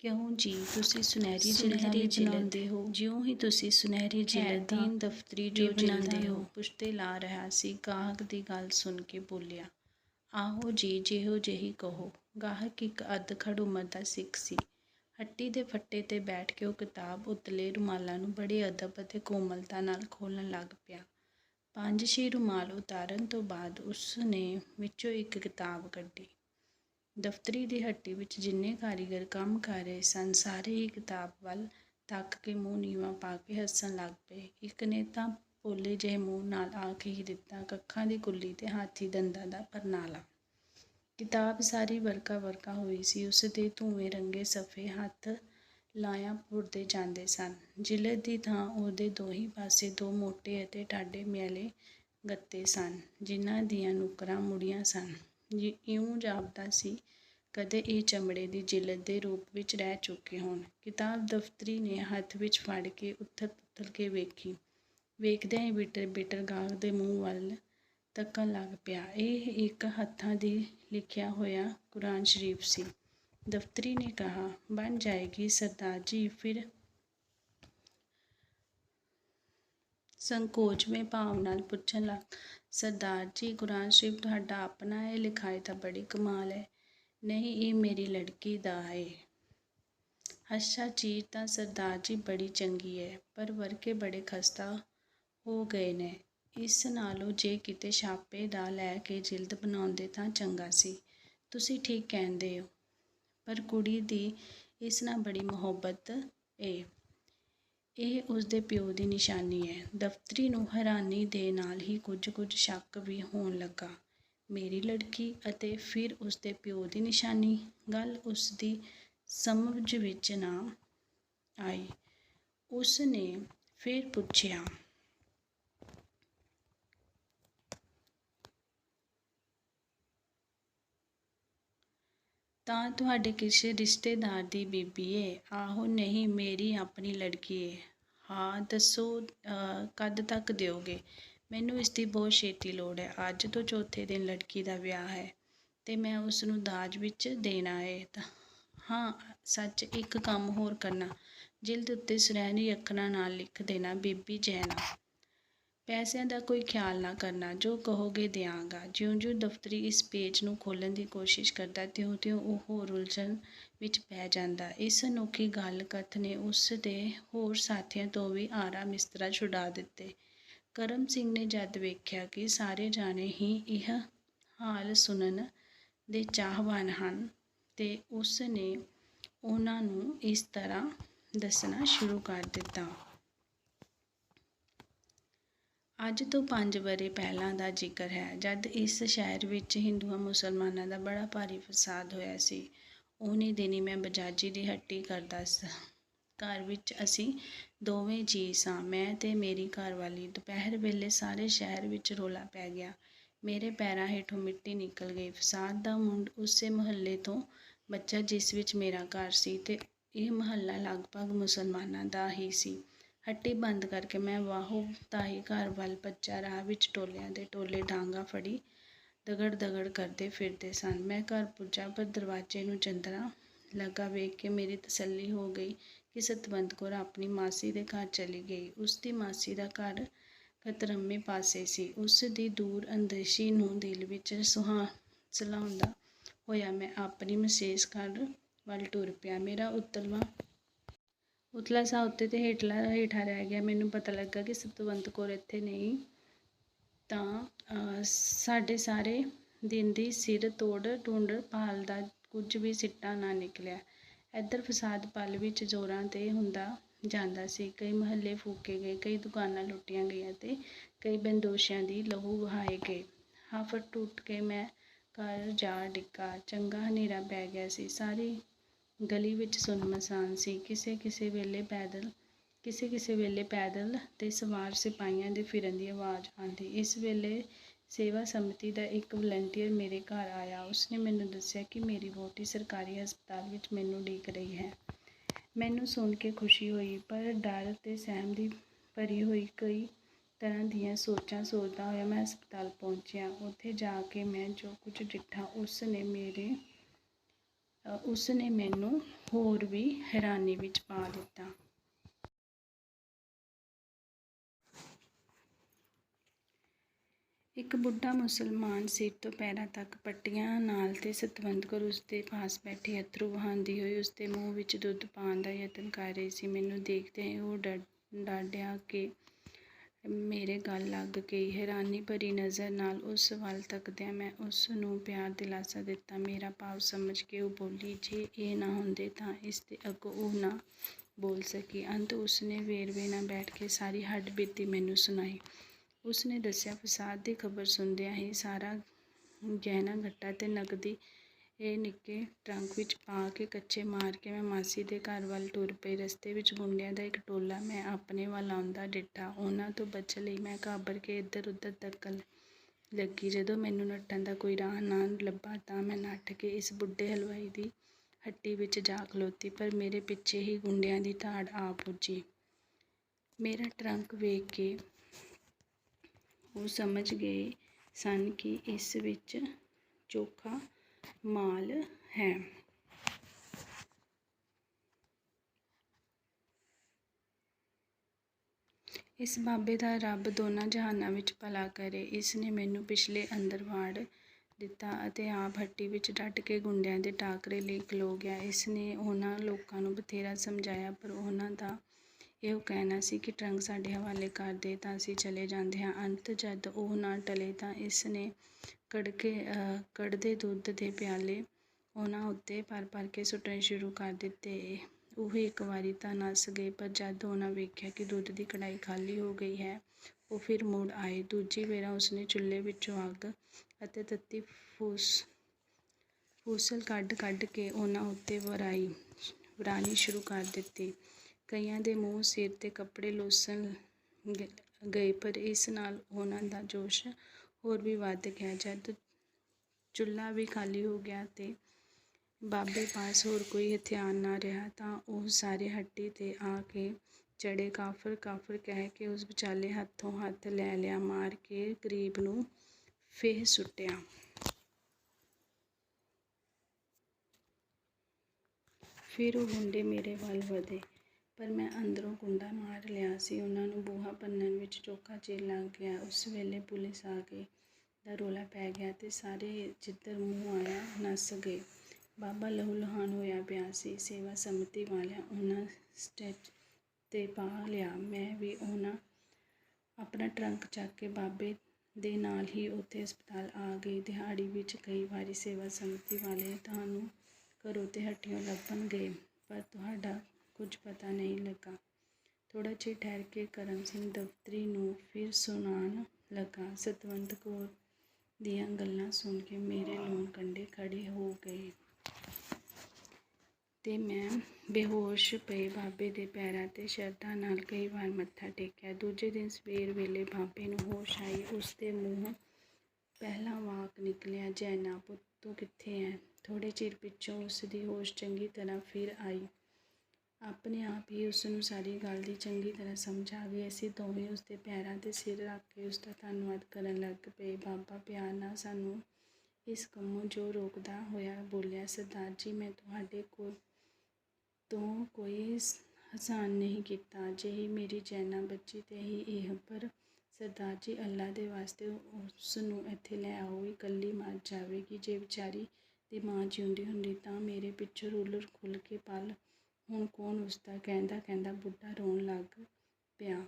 ਕਿਉਂ ਜੀ ਤੁਸੀਂ ਸੁਨਹਿਰੀ ਸੁਨਹਿਰੀ ਜਿਲਦਾਂ ਜਿਲਦ। ਹੋ? ਜਿਉਂ ਹੀ ਤੁਸੀਂ ਸੁਨਹਿਰੀ ਜਿਲਦ ਦੀਨ ਦਫਤਰੀ ਜੋ ਬਣਾਉਂਦੇ ਹੋ। ਪੁਸ਼ਤੇ ਲਾ ਰਿਹਾ ਸੀ ਗਾਹਕ ਦੀ ਗੱਲ ਸੁਣ ਕੇ ਬੋਲਿਆ ਆਹੋ ਜੀ ਜਿਹੋ ਜਿਹੀ ਕਹੋ। ਗਾਹਕ ਇੱਕ ਅੱਧ ਉਮਰ ਦਾ ਸਿੱਖ ਸੀ। ਹੱਟੀ ਦੇ ਫੱਟੇ ਤੇ ਬੈਠ ਕੇ ਉਹ ਕਿਤਾਬ ਉਤਲੇ ਰੁਮਾਲਾਂ ਨੂੰ ਬੜੇ ਅਦਬ ਅਤੇ ਕੋਮਲਤਾ ਨਾਲ ਖੋਲ੍ਹਣ ਲੱਗ ਪਿਆ। ਪੰਜ ਛੇ ਰੁਮਾਲ ਉਤਾਰਨ ਤੋਂ ਬਾਅਦ ਉਸ ਨੇ ਵਿੱਚੋਂ ਇੱਕ ਕਿਤਾਬ ਕੱਢੀ। ਦਫ਼ਤਰੀ ਦੀ ਹੱਟੀ ਵਿੱਚ ਜਿੰਨੇ ਕਾਰੀਗਰ ਕੰਮ ਕਰ ਰਹੇ ਸਨ, ਸਾਰੇ ਹੀ ਕਿਤਾਬ ਵੱਲ ਤੱਕ ਕੇ ਮੂੰਹ ਨੀਵਾਂ ਪਾ ਕੇ ਹੱਸਣ ਲੱਗ ਪਏ। ਇੱਕ ਨੇ ਤਾਂ ਭੋਲੇ ਜਿਹੇ ਮੂੰਹ ਨਾਲ ਆਖ ਹੀ ਦਿੱਤਾ, ਕੱਖਾਂ ਦੀ ਕੁੱਲੀ ਤੇ ਹਾਥੀ ਦੰਦਾਂ ਦਾ ਪਰਨਾਲਾ। ਕਿਤਾਬ ਸਾਰੀ ਵਰਕਾ ਵਰਕਾ ਹੋਈ ਸੀ, ਉਸ ਦੇ ਧੂਵੇਂ ਰੰਗੇ ਸਫੇ ਹੱਥ ਲਾਇਆ ਪੁਰਦੇ ਜਾਂਦੇ ਸਨ। ਜ਼ਿਲ੍ਹੇ ਦੀ ਥਾਂ ਉਹਦੇ ਦੋਹੀ ਪਾਸੇ ਦੋ ਮੋਟੇ ਅਤੇ ਟਾਡੇ ਮਿਆਲੇ ਗੱਤੇ ਸਨ, ਜਿਨ੍ਹਾਂ ਦੀਆਂ ਨੁਕਰਾਂ ਮੁੜੀਆਂ ਸਨ। ਇਉਂ ਜਾਪਦਾ ਸੀ, ਕਦੇ ਇਹ ਚਮੜੇ ਦੀ ਜਿਲਦ ਦੇ ਰੂਪ ਵਿੱਚ ਰਹਿ ਚੁੱਕੇ ਹੋਣ। ਕਿਤਾਬ ਦਫ਼ਤਰੀ ਨੇ ਹੱਥ ਵਿੱਚ ਫੜ ਕੇ ਉੱਥਲ ਪੁੱਥਲ ਕੇ ਵੇਖੀ। ਵੇਖਦਿਆਂ ਹੀ ਬਿਟਰ ਬਿਟਰ ਗਾਹਕ ਦੇ ਮੂੰਹ ਵੱਲ ਤੱਕਣ ਲੱਗ ਪਿਆ। ਇਹ ਇੱਕ ਹੱਥਾਂ ਦੀ ਲਿਖਿਆ ਹੋਇਆ ਕੁਰਾਨ ਸ਼ਰੀਫ ਸੀ। ਦਫ਼ਤਰੀ ਨੇ ਕਹਾ, ਬਣ ਜਾਏਗੀ ਸਰਦਾਰ ਜੀ, ਫਿਰ ਸੰਕੋਚਵੇਂ ਭਾਵ ਨਾਲ ਪੁੱਛਣ ਲੱਗ ਸਰਦਾਰ ਜੀ ਕੁਰਾਨ ਸ਼ਰੀਫ ਤੁਹਾਡਾ ਆਪਣਾ ਹੈ ਲਿਖਾਈ ਤਾਂ ਬੜੀ ਕਮਾਲ ਹੈ। ਨਹੀਂ, ਇਹ ਮੇਰੀ ਲੜਕੀ ਦਾ ਹੈ। ਅੱਛਾ ਚੀਜ਼ ਤਾਂ ਸਰਦਾਰ ਜੀ ਬੜੀ ਚੰਗੀ ਹੈ, ਪਰ ਵਰਕੇ ਬੜੇ ਖਸਤਾ ਹੋ ਗਏ ਨੇ। ਇਸ ਨਾਲੋਂ ਜੇ ਕਿਤੇ ਛਾਪੇ ਦਾ ਲੈ ਕੇ ਜਿਲਦ ਬਣਾਉਂਦੇ ਤਾਂ ਚੰਗਾ ਸੀ। ਤੁਸੀਂ ਠੀਕ ਕਹਿੰਦੇ ਹੋ। ਪਰ ਕੁੜੀ ਦੀ ਇਸ ਨਾਲ ਬੜੀ ਮੁਹੱਬਤ ਏ ਇਹ ਉਸ ਦੇ ਪਿਓ ਦੀ ਨਿਸ਼ਾਨੀ ਹੈ। ਦਫ਼ਤਰੀ ਨੂੰ ਹੈਰਾਨੀ ਦੇ ਨਾਲ ਹੀ ਕੁਝ ਕੁਝ ਸ਼ੱਕ ਵੀ ਹੋਣ ਲੱਗਾ। ਮੇਰੀ ਲੜਕੀ ਅਤੇ ਫਿਰ ਉਸ ਦੇ ਪਿਓ ਦੀ ਨਿਸ਼ਾਨੀ? ਗੱਲ ਉਸ ਦੀ ਸਮਝ ਵਿੱਚ ਨਾ ਆਈ। ਉਸ ਨੇ ਫਿਰ ਪੁੱਛਿਆ ਤਾਂ ਤੁਹਾਡੇ ਕਿਸੇ ਰਿਸ਼ਤੇਦਾਰ ਦੀ ਬੀਬੀ ਏ। ਆਹੋ, ਨਹੀਂ, ਮੇਰੀ ਆਪਣੀ ਲੜਕੀ ਏ। ਹਾਂ, ਦੱਸੋ ਕਦ ਤੱਕ ਦਿਓਗੇ? ਮੈਨੂੰ ਇਸ ਦੀ ਬਹੁਤ ਛੇਤੀ ਲੋੜ ਹੈ ਅੱਜ ਤੋਂ ਚੌਥੇ ਦਿਨ ਲੜਕੀ ਦਾ ਵਿਆਹ ਹੈ ਤੇ ਮੈਂ ਉਸ ਨੂੰ ਦਾਜ ਵਿੱਚ ਦੇਣਾ ਏ। ਤਾਂ ਹਾਂ, ਸੱਚ, ਇੱਕ ਕੰਮ ਹੋਰ ਕਰਨਾ। ਜਿਲਦ ਉੱਤੇ ਸੁਨਹਿਰੀ ਅੱਖਰਾਂ ਨਾਲ ਲਿਖ ਦੇਣਾ, ਬੀਬੀ ਜੈਨਾ। ਪੈਸਿਆਂ ਦਾ ਕੋਈ ਖਿਆਲ ਨਾ ਕਰਨਾ, ਜੋ ਕਹੋਗੇ ਦਿਆਂਗਾ। ਜਿਉਂ-ਜਿਉਂ ਦਫ਼ਤਰੀ ਇਸ ਪੇਜ ਨੂੰ ਖੋਲ੍ਹਣ ਦੀ ਕੋਸ਼ਿਸ਼ ਕਰਦਾ, ਤਿਉਂ-ਤਿਉਂ ਉਹ ਹੋਰ ਉਲਝਣ ਵਿੱਚ ਪੈ ਜਾਂਦਾ। ਇਸ ਅਨੋਖੀ ਗੱਲ ਕਥ ਨੇ ਉਸ ਦੇ ਹੋਰ ਸਾਥੀਆਂ ਤੋਂ ਵੀ ਆਰਾ ਮਿਸਤਰਾ ਛੁਡਾ ਦਿੱਤੇ। ਕਰਮ ਸਿੰਘ ਨੇ ਜਦ ਵੇਖਿਆ ਕਿ ਸਾਰੇ ਜਾਣੇ ਹੀ ਇਹ ਹਾਲ ਸੁਣਨ ਦੇ ਚਾਹਵਾਨ ਹਨ ਤੇ ਉਸ ਨੇ ਉਹਨਾਂ ਨੂੰ ਇਸ ਤਰ੍ਹਾਂ ਦੱਸਣਾ ਸ਼ੁਰੂ ਕਰ ਦਿੱਤਾ। ਅੱਜ ਤੋਂ 5 ਵਰੇ ਪਹਿਲਾਂ ਦਾ ਜ਼ਿਕਰ ਹੈ, ਜਦ ਇਸ ਸ਼ਹਿਰ ਵਿੱਚ ਹਿੰਦੂਆਂ ਮੁਸਲਮਾਨਾਂ ਦਾ ਬੜਾ ਭਾਰੀ ਫਸਾਦ ਹੋਇਆ ਸੀ। ਉਹਨੇ ਦਿਨੀ ਮੈਂ ਬਜਾਜੀ ਦੀ ਹੱਟੀ ਕਰਦਾ ਸਾਂ, ਘਰ ਵਿੱਚ ਅਸੀਂ ਦੋਵੇਂ ਜੀ ਸਾਂ। ਮੈਂ ਤੇ ਮੇਰੀ ਘਰਵਾਲੀ ਦੁਪਹਿਰ ਵੇਲੇ ਸਾਰੇ ਸ਼ਹਿਰ ਵਿੱਚ ਰੋਲਾ ਪੈ ਗਿਆ। ਮੇਰੇ ਪੈਰਾਂ ਹੇਠੋਂ ਮਿੱਟੀ ਨਿਕਲ ਗਈ। ਫਸਾਦ ਦਾ ਮੁੰਡ ਉਸੇ ਮੁਹੱਲੇ ਤੋਂ ਬੱਚਾ ਜਿਸ ਵਿੱਚ ਮੇਰਾ ਘਰ ਸੀ ਤੇ ਇਹ ਮੁਹੱਲਾ ਲਗਭਗ ਮੁਸਲਮਾਨਾਂ ਦਾ ਹੀ ਸੀ। ਹੱਟੀ ਬੰਦ ਕਰਕੇ ਮੈਂ ਵਾਹੋ ਤਾਈ ਘਰ ਵੱਲ ਭੱਜਾ ਰਾਹ ਵਿੱਚ ਟੋਲਿਆਂ ਦੇ ਟੋਲੇ ਡਾਂਗਾ ਫੜੀ, ਦਗੜ ਦਗੜ ਕਰਦੇ ਫਿਰਦੇ ਸਨ। ਮੈਂ ਘਰ ਪੁੱਜਾ, ਪਰ ਦਰਵਾਜ਼ੇ ਨੂੰ ਚੰਦਰਾ ਲੱਗਾ ਵੇਖ ਕੇ ਮੇਰੀ ਤਸੱਲੀ ਹੋ ਗਈ ਕਿ ਸਤਵੰਤ ਕੌਰ ਆਪਣੀ ਮਾਸੀ ਦੇ ਘਰ ਚਲੀ ਗਈ। ਉਸ ਦੀ ਮਾਸੀ ਦਾ ਘਰ ਖਤਰਮੇ ਪਾਸੇ ਸੀ। ਉਸ ਦੀ ਦੂਰ ਅੰਦੇਸ਼ੀ ਨੂੰ ਦਿਲ ਵਿੱਚ ਸੁਹਾ, ਸਲਾਉਂਦਾ ਹੋਇਆ ਮੈਂ ਆਪਣੀ ਮਸੇਸ ਘਰ ਵੱਲ ਟੁਰ ਪਿਆ। ਮੇਰਾ ਉਤਲਵਾ ਉਤਲਾ ਸਾਹ ਉੱਤੇ ਤੇ ਹੇਠਲਾ ਹੇਠਾਂ ਰਹਿ ਗਿਆ। ਮੈਨੂੰ ਪਤਾ ਲੱਗਾ ਕਿ ਸਤਵੰਤ ਕੌਰ ਇੱਥੇ ਨਹੀਂ। ਤਾਂ ਸਾਡੇ ਸਾਰੇ ਦਿਨ ਦੀ ਸਿਰ ਤੋੜ ਢੂੰਡ ਟੁੰਡ ਭਾਲਦਾ ਕੁਝ ਵੀ ਸਿੱਟਾ ਨਾ ਨਿਕਲਿਆ। ਇੱਧਰ ਫਸਾਦ ਪਲ ਵਿੱਚ ਜ਼ੋਰਾਂ ਤੇ ਹੁੰਦਾ ਜਾਂਦਾ ਸੀ। ਕਈ ਮਹੱਲੇ ਫੂਕੇ ਗਏ, ਕਈ ਦੁਕਾਨਾਂ ਲੁੱਟੀਆਂ ਗਈਆਂ ਤੇ ਕਈ ਬੰਦੋਸ਼ੀਆਂ ਦੀ ਲਹੂ ਵਹਾਏ ਗਏ। ਹਾਫੜ ਟੁੱਟ ਕੇ ਮੈਂ ਘਰ ਜਾ ਡਿੱਗਾ। ਚੰਗਾ ਹਨੇਰਾ ਪੈ ਗਿਆ ਸੀ। ਸਾਰੀ ਗਲੀ ਵਿੱਚ ਸੁੰਨਮਸਾਨ ਸੀ। ਕਿਸੇ ਕਿਸੇ ਵੇਲੇ ਪੈਦਲ, ਕਿਸੇ ਕਿਸੇ ਵੇਲੇ ਪੈਦਲ ਤੇ ਸਵਾਰ ਸਿਪਾਹੀਆਂ ਦੇ ਫਿਰਨ ਦੀ ਆਵਾਜ਼ ਆਉਂਦੀ। ਇਸ ਵੇਲੇ ਸੇਵਾ ਸਮਿਤੀ ਦਾ ਇੱਕ ਵਲੰਟੀਅਰ ਮੇਰੇ ਘਰ ਆਇਆ। ਉਸਨੇ ਮੈਨੂੰ ਦੱਸਿਆ ਕਿ ਮੇਰੀ ਵਹੁਟੀ ਸਰਕਾਰੀ ਹਸਪਤਾਲ ਵਿੱਚ ਮੈਨੂੰ ਉਡੀਕ ਰਹੀ ਹੈ। ਮੈਨੂੰ ਸੁਣ ਕੇ ਖੁਸ਼ੀ ਹੋਈ, ਪਰ ਡਰ ਤੇ ਸਹਿਮ ਦੀ ਭਰੀ ਹੋਈ ਕਈ ਤਰ੍ਹਾਂ ਦੀਆਂ ਸੋਚਾਂ ਸੋਚਦਾ ਹੋਇਆ ਮੈਂ ਹਸਪਤਾਲ ਪਹੁੰਚਿਆ। ਉੱਥੇ ਜਾ ਕੇ ਮੈਂ ਜੋ ਕੁਝ ਡਿੱਠਾ ਉਸ ਨੇ ਮੇਰੇ ਉਸ ਨੇ ਮੈਨੂੰ ਹੋਰ ਵੀ ਹੈਰਾਨੀ ਵਿੱਚ ਪਾ ਦਿੱਤਾ। ਇੱਕ ਬੁੱਢਾ ਮੁਸਲਮਾਨ ਸਿਰ ਤੋਂ ਪੈਰਾਂ ਤੱਕ ਪੱਟੀਆਂ ਨਾਲ ਤੇ ਸਤਵੰਤ ਕੌਰ ਉਸ ਦੇ ਪਾਸ ਬੈਠੀ ਅੱਥਰੂ ਵਹਾਉਂਦੀ ਹੋਈ ਉਸ ਦੇ ਮੂੰਹ ਵਿੱਚ ਦੁੱਧ ਪਾਉਣ ਦਾ ਯਤਨ ਕਰ ਰਹੀ ਸੀ। ਮੈਨੂੰ ਦੇਖਦੇ ਹੀ ਉਹ ਡਰ, ਡਾਢਿਆ ਕਿ ਮੇਰੇ ਗੱਲ ਲੱਗ ਗਈ। ਹੈਰਾਨੀ ਭਰੀ ਨਜ਼ਰ ਨਾਲ ਉਸ ਵੱਲ ਤੱਕਦਿਆਂ ਮੈਂ ਉਸ ਨੂੰ ਪਿਆਰ ਦਿਲਾਸਾ ਦਿੱਤਾ। ਮੇਰਾ ਭਾਵ ਸਮਝ ਕੇ ਉਹ ਬੋਲੀ, ਜੇ ਇਹ ਨਾ ਹੁੰਦੇ ਤਾਂ ਇਸ ਦੇ ਅੱਗੋਂ ਉਹ ਨਾ ਬੋਲ ਸਕੀ। ਅੰਤ ਉਸ ਨੇ ਵੇਰਵੇ ਨਾਲ ਬੈਠ ਕੇ ਸਾਰੀ ਹੱਡ ਬੀਤੀ ਮੈਨੂੰ ਸੁਣਾਈ। ਉਸਨੇ ਦੱਸਿਆ, ਫਸਾਦ ਦੀ ਖਬਰ ਸੁਣਦਿਆਂ ਹੀ ਸਾਰਾ ਗਹਿਣਾ ਗੱਟਾ ਤੇ ਨਕਦੀ ਇਹ ਨਿੱਕੇ ਟਰੰਕ ਵਿੱਚ ਪਾ ਕੇ ਕੱਚੇ ਮਾਰ ਕੇ ਮੈਂ ਮਾਸੀ ਦੇ ਘਰ ਵੱਲ ਤੁਰ ਪਈ। ਰਸਤੇ ਵਿੱਚ ਗੁੰਡਿਆਂ ਦਾ ਇੱਕ ਟੋਲਾ ਮੈਂ ਆਪਣੇ ਵੱਲ ਆਉਂਦਾ ਡਿੱਠਾ। ਉਹਨਾਂ ਤੋਂ ਬਚਣ ਲਈ ਮੈਂ ਘਾਬਰ ਕੇ ਇੱਧਰ ਉੱਧਰ ਧੱਕਣ ਲੱਗੀ। ਜਦੋਂ ਮੈਨੂੰ ਨੱਠਣ ਦਾ ਕੋਈ ਰਾਹ ਨਾ ਲੱਭਾ ਤਾਂ ਮੈਂ ਨੱਠ ਕੇ ਇਸ ਬੁੱਢੇ ਹਲਵਾਈ ਦੀ ਹੱਟੀ ਵਿੱਚ ਜਾ ਖਲੋਤੀ, ਪਰ ਮੇਰੇ ਪਿੱਛੇ ਹੀ ਗੁੰਡਿਆਂ ਦੀ ਧਾੜ ਆ ਪੁੱਜੀ। ਮੇਰਾ ਟਰੰਕ ਵੇਖ ਕੇ ਉਹ ਸਮਝ ਗਏ ਸਨ ਕਿ ਇਸ ਵਿੱਚ ਚੋਖਾ ਮਾਲ ਹੈ। ਇਸ ਬਾਬੇ ਦਾ ਰੱਬ ਦੋਨਾਂ ਜਹਾਨਾਂ ਵਿੱਚ ਭਲਾ ਕਰੇ। ਇਸ ਨੇ ਮੈਨੂੰ ਪਿਛਲੇ ਅੰਦਰ ਵਾੜ ਦਿੱਤਾ ਅਤੇ ਆਪ ਹੱਟੀ ਵਿੱਚ ਡਟ ਕੇ ਗੁੰਡਿਆਂ ਦੇ ਟਾਕਰੇ ਲਈ ਖਲੋ ਗਿਆ। ਇਸ ਨੇ ਉਹਨਾਂ ਲੋਕਾਂ ਨੂੰ ਬਥੇਰਾ ਸਮਝਾਇਆ, ਪਰ ਉਹਨਾਂ ਦਾ ਇਹੋ ਕਹਿਣਾ ਸੀ ਕਿ ਟਰੰਕ ਸਾਡੇ ਹਵਾਲੇ ਕਰ ਦੇ ਤਾਂ ਅਸੀਂ ਚਲੇ ਜਾਂਦੇ ਹਾਂ। ਅੰਤ ਜਦ ਉਹ ਨਾ ਟਲੇ ਤਾਂ ਇਸ ਨੇ ਕੜਕੇ ਕੜਦੇ ਦੁੱਧ ਦੇ ਪਿਆਲੇ ਉਹਨਾਂ ਉੱਤੇ ਭਰ ਭਰ ਕੇ ਸੁੱਟਣੇ ਸ਼ੁਰੂ ਕਰ ਦਿੱਤੇ। ਉਹ ਇੱਕ ਵਾਰੀ ਤਾਂ ਨੱਸ ਗਏ, ਪਰ ਜਦ ਉਹਨਾਂ ਵੇਖਿਆ ਕਿ ਦੁੱਧ ਦੀ ਕੜਾਈ ਖਾਲੀ ਹੋ ਗਈ ਹੈ, ਉਹ ਫਿਰ ਮੁੜ ਆਏ। ਦੂਜੀ ਵੇਰਾ ਉਸਨੇ ਚੁੱਲ੍ਹੇ ਵਿੱਚੋਂ ਅੱਗ ਅਤੇ ਤੱਤੀ ਫੂਸ, ਫੂਸਲ ਕੱਢ ਕੱਢ ਕੇ ਉਹਨਾਂ ਉੱਤੇ ਵਰਾਈ, ਵਰਾਣੀ ਸ਼ੁਰੂ ਕਰ ਦਿੱਤੀ। ਕਈਆਂ ਦੇ ਮੂੰਹ, ਸਿਰ ਤੇ ਕੱਪੜੇ ਲੋਸਣ ਗਏ, ਪਰ ਇਸ ਨਾਲ ਉਹਨਾਂ ਦਾ ਜੋਸ਼ ਹੋਰ ਵੀ ਵੱਧ ਗਿਆ। ਜਦ ਚੁੱਲ੍ਹਾ ਵੀ ਖਾਲੀ ਹੋ ਗਿਆ ਤੇ ਬਾਬੇ ਪਾਸ ਹੋਰ ਕੋਈ ਹਥਿਆਰ ਨਾ ਰਿਹਾ, ਤਾਂ ਉਹ ਸਾਰੇ ਹੱਟੀ ਤੇ ਆ ਕੇ ਚੜੇ ਕਾਫਰ ਕਾਫਰ ਕਹਿ ਕੇ ਉਸ ਵਿਚਾਲੇ ਹੱਥੋਂ ਹੱਥ ਲੈ ਲਿਆ, ਮਾਰ ਕੇ ਗਰੀਬ ਨੂੰ ਫੇਹ ਸੁੱਟਿਆ। ਫਿਰ ਉਹ ਮੁੰਡੇ ਮੇਰੇ ਵੱਲ ਵਧੇ। ਪਰ ਮੈਂ ਅੰਦਰੋਂ ਕੁੰਡਾ ਮਾਰ ਲਿਆ ਸੀ। ਉਹਨਾਂ ਨੂੰ ਬੂਹਾ ਭੰਨਣ ਵਿੱਚ ਚੋਖਾ ਚਿਰ ਲੱਗ ਗਿਆ। ਉਸ ਵੇਲੇ ਪੁਲਿਸ ਆ ਗਈ। ਦਾ ਰੌਲਾ ਪੈ ਗਿਆ ਅਤੇ ਸਾਰੇ ਜਿੱਧਰ ਮੂੰਹ ਆਇਆ, ਨੱਸ ਗਏ। ਬਾਬਾ ਲਹੂ ਲੁਹਾਨ ਹੋਇਆ ਪਿਆ ਸੀ। ਸੇਵਾ ਸਮਿਤੀ ਵਾਲਿਆਂ ਉਹਨਾਂ ਸਟੈਚ ਤੇ ਪਾ ਲਿਆ। ਮੈਂ ਵੀ ਉਹਨਾਂ ਆਪਣਾ ਟਰੰਕ ਚੱਕ ਕੇ ਬਾਬੇ ਦੇ ਨਾਲ ਹੀ ਉੱਥੇ ਹਸਪਤਾਲ ਆ ਗਈ। ਦਿਹਾੜੀ ਵਿੱਚ ਕਈ ਵਾਰੀ ਸੇਵਾ ਸਮਿਤੀ ਵਾਲੇ ਤੁਹਾਨੂੰ ਘਰੋਂ ਤੇ ਹੱਟੀਆਂ ਲੱਭਣ ਗਏ, ਪਰ ਤੁਹਾਡਾ ਕੁਝ ਪਤਾ ਨਹੀਂ ਲੱਗਾ। ਥੋੜ੍ਹਾ ਚਿਰ ਠਹਿਰ ਕੇ ਕਰਮ ਸਿੰਘ ਦਫ਼ਤਰੀ ਨੂੰ ਫਿਰ ਸੁਣਾਉਣ ਲੱਗਾ। ਸਤਵੰਤ ਕੌਰ ਦੀਆਂ ਗੱਲਾਂ ਸੁਣ ਕੇ ਮੇਰੇ ਲੂਣ ਕੰਡੇ ਖੜੇ ਹੋ ਗਏ ਤੇ ਮੈਂ ਬੇਹੋਸ਼ ਪਏ ਬਾਬੇ ਦੇ ਪੈਰਾਂ ਤੇ ਸ਼ਰਧਾ ਨਾਲ ਕਈ ਵਾਰ ਮੱਥਾ ਟੇਕਿਆ। ਦੂਜੇ ਦਿਨ ਸਵੇਰ ਵੇਲੇ ਬਾਬੇ ਨੂੰ ਹੋਸ਼ ਆਈ। ਉਸ ਦੇ ਮੂੰਹ ਪਹਿਲਾ ਵਾਕ ਨਿਕਲਿਆ, ਜੈਨਾ ਪੁੱਤ ਤੂੰ ਕਿੱਥੇ ਹੈ ਥੋੜੇ ਚਿਰ ਪਿੱਛੋਂ ਉਸ ਦੀ ਹੋਸ਼ ਚੰਗੀ ਤਰ੍ਹਾਂ ਫਿਰ ਆਈ। ਆਪਣੇ ਆਪ ਹੀ ਉਸ ਨੂੰ ਸਾਰੀ ਗੱਲ ਦੀ ਚੰਗੀ ਤਰ੍ਹਾਂ ਸਮਝ ਆ ਗਈ ਅਸੀਂ ਦੋਵੇਂ ਉਸ ਦੇ ਪੈਰਾਂ ਤੇ ਸਿਰ ਰੱਖ ਕੇ ਉਸ ਦਾ ਧੰਨਵਾਦ ਕਰਨ ਲੱਗ ਪਏ। ਬਾਬਾ, ਪਿਆਰ ਨਾਲ ਸਾਨੂੰ ਇਸ ਕੰਮੋਂ ਜੋ ਰੋਕਦਾ ਹੋਇਆ ਬੋਲਿਆ, ਸਰਦਾਰ ਜੀ, ਮੈਂ ਤੁਹਾਡੇ ਕੋਲ ਤੋਂ ਕੋਈ ਹਸਾਨ ਨਹੀਂ ਕੀਤਾ। ਜੇ ਮੇਰੀ ਜੈਨਾ ਬੱਚੀ ਤੇ ਹੀ ਇਹ, ਪਰ ਸਰਦਾਰ ਜੀ ਅੱਲਾ ਦੇ ਵਾਸਤੇ ਉਸ ਨੂੰ ਇੱਥੇ ਲੈ ਆਓ। ਇਕੱਲੀ ਮਰ ਜਾਵੇਗੀ। ਜੇ ਵਿਚਾਰੀ ਦੀ ਮਾਂ ਜਿਉਂਦੀ ਹੁੰਦੀ ਤਾਂ ਮੇਰੇ ਪਿੱਛੋਂ ਰੂਲਰ ਖੁੱਲ ਕੇ ਪਲ ਹੁਣ ਕੌਣ ਉਸਦਾ ਕਹਿੰਦਾ ਕਹਿੰਦਾ ਬੁੱਢਾ ਰੋਣ ਲੱਗ ਪਿਆ।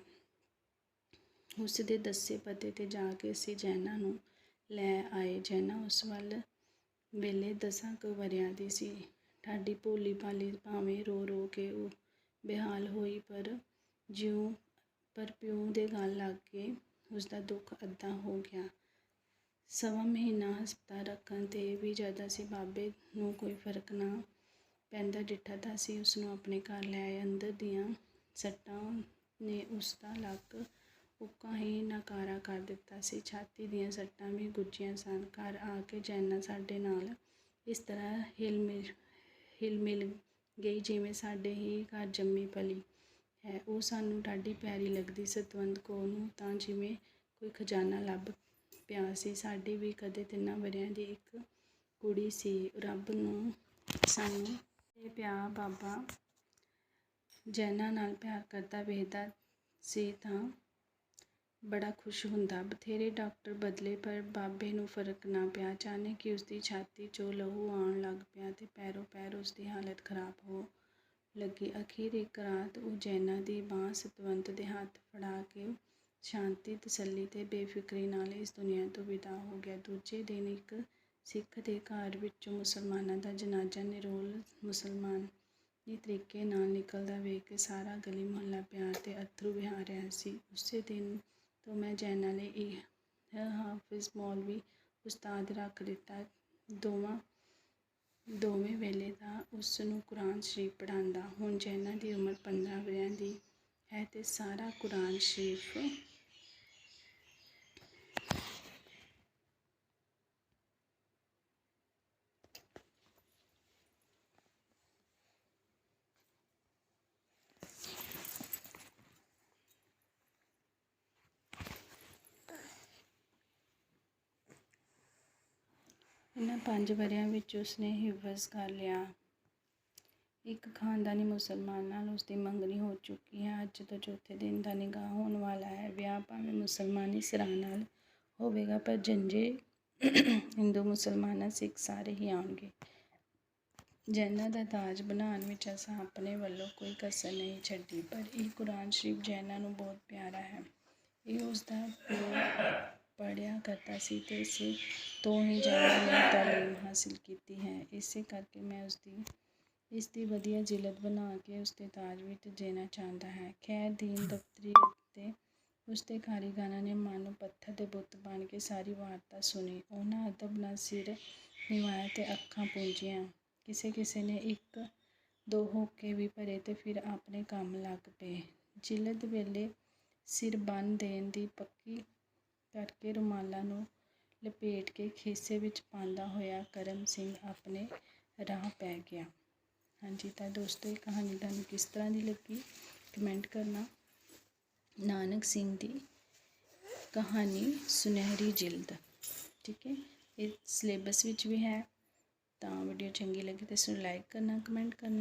ਉਸ ਦੇ ਦੱਸੇ ਪਤੇ ਤੇ ਜਾ ਕੇ ਅਸੀਂ ਜੈਨਾ ਨੂੰ ਲੈ ਆਏ। ਜੈਨਾ ਉਸ ਵੱਲ ਵੇਲੇ ਦਸਾਂ ਕੁ ਵਰਿਆਂ ਦੀ ਸੀ। ਠਾਡੀ ਭੋਲੀ ਭਾਲੀ ਭਾਵੇਂ ਰੋ ਰੋ ਕੇ ਉਹ ਬੇਹਾਲ ਹੋਈ, ਪਰ ਜਿਉਂ ਪਰ ਪਿਓ ਦੇ ਗੱਲ ਲੱਗ ਕੇ ਉਸਦਾ ਦੁੱਖ ਅੱਧਾ ਹੋ ਗਿਆ। ਸਵਾ ਮਹੀਨਾ ਹਸਪਤਾਲ ਰੱਖਣ ਤੇ ਵੀ ਜਦ ਅਸੀਂ ਬਾਬੇ ਨੂੰ ਕੋਈ ਫ਼ਰਕ ਨਾ ਪੈਂਦਾ ਡਿੱਠਾ ਤਾਂ ਅਸੀਂ ਉਸ ਨੂੰ ਆਪਣੇ ਘਰ ਲੈ ਆਏ। ਅੰਦਰ ਦੀਆਂ ਸੱਟਾਂ ਨੇ ਉਸ ਦਾ ਲੱਕ ਉੱਕਾ ਹੀ ਨਕਾਰਾ ਕਰ ਦਿੱਤਾ ਸੀ। ਛਾਤੀ ਦੀਆਂ ਸੱਟਾਂ ਵੀ ਗੁੱਜੀਆਂ ਸਨ। ਘਰ ਆ ਕੇ ਜੈਨਾ ਸਾਡੇ ਨਾਲ ਇਸ ਤਰ੍ਹਾਂ ਹਿਲਮਿਲ ਹਿਲਮਿਲ ਗਈ ਜਿਵੇਂ ਸਾਡੇ ਹੀ ਘਰ ਜੰਮੀ ਪਲੀ ਹੈ। ਉਹ ਸਾਨੂੰ ਡਾਢੀ ਪਿਆਰੀ ਲੱਗਦੀ। ਸਤਵੰਤ ਕੌਰ ਨੂੰ ਤਾਂ ਜਿਵੇਂ ਕੋਈ ਖਜ਼ਾਨਾ ਲੱਭ ਪਿਆ ਸੀ। ਸਾਡੀ ਵੀ ਕਦੇ ਤਿੰਨਾਂ ਵਰਿਆਂ ਦੀ ਇੱਕ ਕੁੜੀ ਸੀ। ਰੱਬ ਨੂੰ ਸਾਨੂੰ ਇਹ ਪਿਆ ਬਾਬਾ ਜੈਨਾਂ ਨਾਲ ਪਿਆਰ ਕਰਦਾ ਵੇਖਦਾ ਸੀ ਤਾਂ ਬੜਾ ਖੁਸ਼ ਹੁੰਦਾ। ਬਥੇਰੇ ਡਾਕਟਰ ਬਦਲੇ, ਪਰ ਬਾਬੇ ਨੂੰ ਫ਼ਰਕ ਨਾ ਪਿਆ। ਅਚਾਨਕ ਕਿ ਉਸਦੀ ਛਾਤੀ 'ਚੋਂ ਲਹੂ ਆਉਣ ਲੱਗ ਪਿਆ ਤੇ ਪੈਰੋਂ ਪੈਰ ਉਸਦੀ ਹਾਲਤ ਖਰਾਬ ਹੋ ਲੱਗੀ। ਅਖੀਰ ਇੱਕ ਰਾਤ ਉਹ ਜੈਨਾਂ ਦੀ ਬਾਂਹ ਸਤਵੰਤ ਦੇ ਹੱਥ ਫੜਾ ਕੇ ਸ਼ਾਂਤੀ ਤਸੱਲੀ ਤੇ ਬੇਫਿਕਰੀ ਨਾਲ ਇਸ ਦੁਨੀਆ ਤੋਂ ਵਿਦਾ ਹੋ ਗਿਆ। ਦੂਜੇ ਦਿਨ ਇੱਕ ਸਿੱਖ ਦੇ ਘਰ ਵਿੱਚੋਂ ਮੁਸਲਮਾਨਾਂ ਦਾ ਜਨਾਜ਼ਾ ਨਿਰੋਲ ਮੁਸਲਮਾਨੀ ਤਰੀਕੇ ਨਾਲ ਨਿਕਲਦਾ ਵੇਖ ਕੇ ਸਾਰਾ ਗਲੀ ਮੁਹੱਲਾ ਪਿਆਰ ਤੇ ਅੱਥਰੂ ਵਹਾ ਰਿਹਾ ਸੀ। ਉਸੇ ਦਿਨ ਤੋਂ ਮੈਂ ਜੈਨਾਂ ਲਈ ਇਹ ਹਾਫਿਜ਼ ਮੌਲਵੀ ਉਸਤਾਦ ਰੱਖ ਦਿੱਤਾ। ਦੋਵਾਂ, ਦੋਵੇਂ ਵੇਲੇ ਦਾ ਉਸ ਨੂੰ ਕੁਰਾਨ ਸ਼ਰੀਫ ਪੜ੍ਹਾਉਂਦਾ। ਹੁਣ ਜੈਨਾਂ ਦੀ ਉਮਰ 15 ਵਰਿਆਂ ਦੀ ਹੈ ਤੇ ਸਾਰਾ ਕੁਰਾਨ ਸ਼ਰੀਫ ਇਹਨਾਂ ਪੰਜ ਵਰਿਆਂ ਵਿੱਚ ਉਸਨੇ ਹਿਫਜ਼ ਕਰ ਲਿਆ। ਇੱਕ ਖਾਨਦਾਨੀ ਮੁਸਲਮਾਨ ਨਾਲ ਉਸਦੀ ਮੰਗਣੀ ਹੋ ਚੁੱਕੀ ਹੈ। ਅੱਜ ਤੋਂ ਚੌਥੇ ਦਿਨ ਦਾ ਨਿਕਾਹ ਹੋਣ ਵਾਲਾ ਹੈ। ਵਿਆਹ ਭਾਵੇਂ ਮੁਸਲਮਾਨੀ ਸਿਰਾਂ ਨਾਲ ਹੋਵੇਗਾ, ਪਰ ਜੰਜੇ ਹਿੰਦੂ ਮੁਸਲਮਾਨਾਂ ਸਿੱਖ ਸਾਰੇ ਹੀ ਆਉਣਗੇ। ਜੈਨਾਂ ਦਾ ਤਾਜ ਬਣਾਉਣ ਵਿੱਚ ਅਸਾਂ ਆਪਣੇ ਵੱਲੋਂ ਕੋਈ ਕਸਰ ਨਹੀਂ ਛੱਡੀ, ਪਰ ਇਹ ਕੁਰਾਨ ਸ਼ਰੀਫ ਜੈਨਾਂ ਨੂੰ ਬਹੁਤ ਪਿਆਰਾ ਹੈ। ਇਹ ਉਸਦਾ ਪਿਓ ਪੜ੍ਹਿਆ ਕਰਦਾ ਸੀ ਤੇ ਇਸੇ ਤੋਂ ਹੀ ਜੈਨਾਂ ਨੇ ਤਾਲੀਮ ਹਾਸਿਲ ਕੀਤੀ ਹੈ। ਇਸੇ ਕਰਕੇ ਮੈਂ ਉਸਦੀ ਇਸ ਦੀ ਵਧੀਆ ਜਿਲਦ ਬਣਾ ਕੇ ਉਸਦੇ ਤਾਜ ਵਿੱਚ ਦੇਣਾ ਚਾਹੁੰਦਾ ਹੈ। ਖੈਰ, ਦੀਨ ਦਫਤਰੀ ਅਤੇ ਉਸਦੇ ਕਾਰੀਗਰਾਂ ਨੇ ਮਾਨੋ ਪੱਥਰ ਦੇ ਬੁੱਤ ਬਣ ਕੇ ਸਾਰੀ ਵਾਰਤਾ ਸੁਣੀ। ਉਹਨਾਂ ਅਦਬ ਨਾਲ ਸਿਰ ਨਿਵਾਇਆ ਤੇ ਅੱਖਾਂ ਪੂੰਝੀਆਂ ਕਿਸੇ ਕਿਸੇ ਨੇ ਇੱਕ, ਦੋ ਹੋਕੇ ਵੀ ਭਰੇ ਤੇ ਫਿਰ ਆਪਣੇ ਕੰਮ ਲੱਗ ਪਏ। ਜਿਲਦ ਵੇਲੇ ਸਿਰ ਬੰਨ ਦੇਣ ਦੀ ਪੱਕੀ ਕਰਕੇ ਰੁਮਾਲਾਂ ਨੂੰ ਲਪੇਟ ਕੇ ਖੇਸੇ ਵਿੱਚ ਪਾਉਂਦਾ ਹੋਇਆ ਕਰਮ ਸਿੰਘ ਆਪਣੇ ਰਾਹ ਪੈ ਗਿਆ। ਹਾਂਜੀ, ਤਾਂ ਦੋਸਤੋ, ਇਹ ਕਹਾਣੀ ਤੁਹਾਨੂੰ ਕਿਸ ਤਰ੍ਹਾਂ ਦੀ ਲੱਗੀ? ਕਮੈਂਟ ਕਰਨਾ। ਨਾਨਕ ਸਿੰਘ ਦੀ ਕਹਾਣੀ ਸੁਨਹਿਰੀ ਜਿਲਦ। ਠੀਕ ਹੈ? ਇਹ ਸਿਲੇਬਸ ਵਿੱਚ ਵੀ ਹੈ, ਤਾਂ ਵੀਡੀਓ ਚੰਗੀ ਲੱਗੀ ਤਾਂ ਇਸ ਨੂੰ ਲਾਈਕ ਕਰਨਾ, ਕਮੈਂਟ ਕਰਨਾ।